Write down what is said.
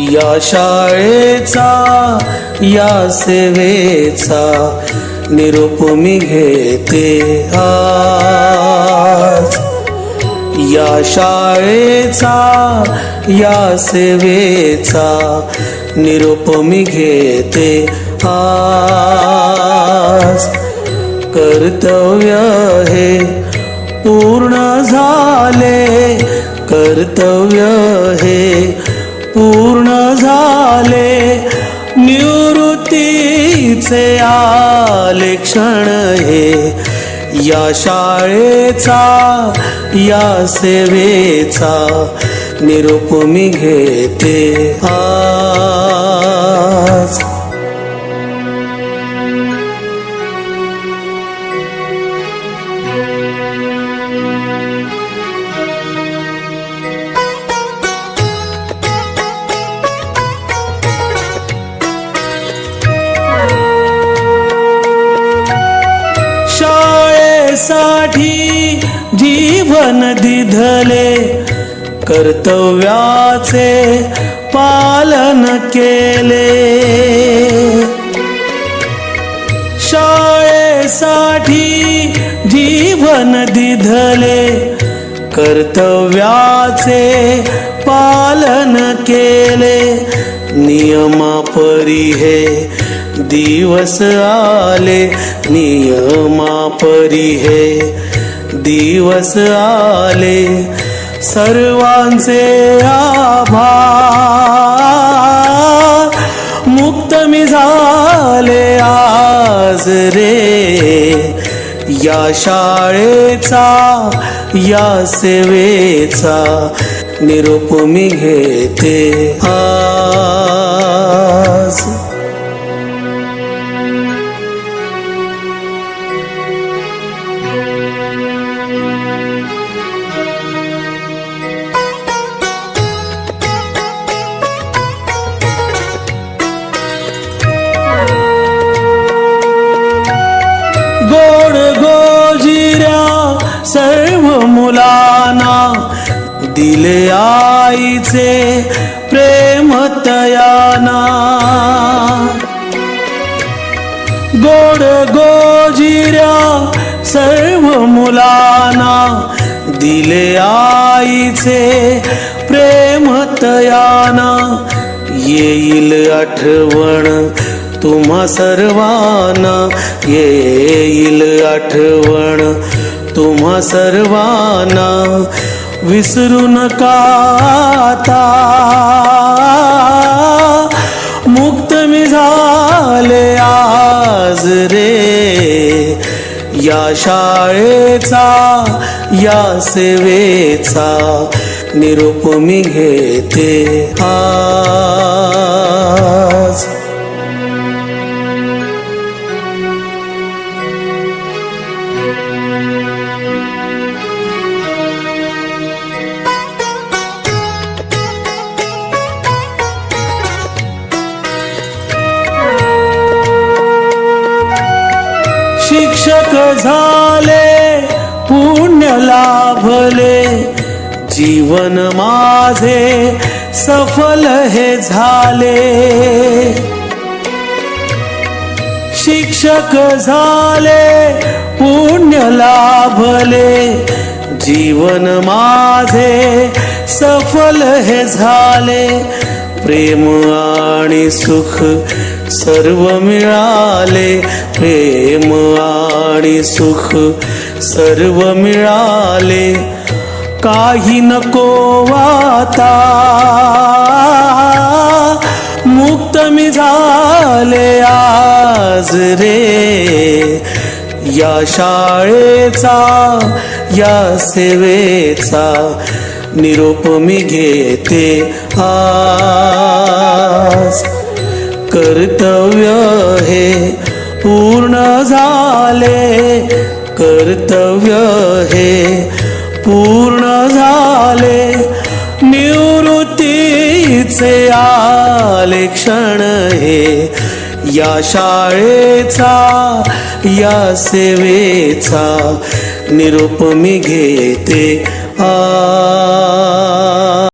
या शाळेचा या सेवेचा निरोप मी घेते आज. या शाळेचा या सेवेचा निरोप मी घेते आज. कर्तव्य हे पूर्ण झाले कर्तव्य हे पूर्ण झाले निवृत्तीचे आले क्षण हे. या शाळेचा या सेवेचा निरोप मी घेते आज. साठी जीवन दिधले? कर्तव्याचे पालन केले. शाळेसाठी जीवन दिधले. कर्तव्याचे पालन केले. नियमापरी हे दिवस आले नियमापरी हे. दिवस आले सर्वांचे आभार. मुक्त मी झाले आज रे. या शाळेचा या सेवेचा निरोप मी घेते. आ सर्व मुलांना दिले आईचे प्रेम तयाना. गोड गोजिऱ्या सर्व मुलांना दिले आईचे प्रेम तयाना. येईल आठवण तुम्हा सर्वांना येईल आठवण तुम्हा सर्वांना विसरू नका आता. मुक्त मी झाले आज रे. या शाळेचा या सेवेचा निरोप मी घेते आज. झाले पुण्य लाभले. जीवन माझे सफल हे झाले. शिक्षक झाले पुण्य लाभले. जीवन माझे सफल हे झाले. प्रेम आणि सुख सर्व मिळाले प्रेम आणि सुख. सर्व मिळाले. काही नको वाता मुक्त मी झाले आज रे. या शाळेचा या सेवेचा निरोप मी घेते आज. कर्तव्य हे पूर्ण झाले. कर्तव्य हे पूर्ण झाले. निवृत्तीचे आले क्षण हे या शाळेचा या सेवेचा निरूप मी घेते. आ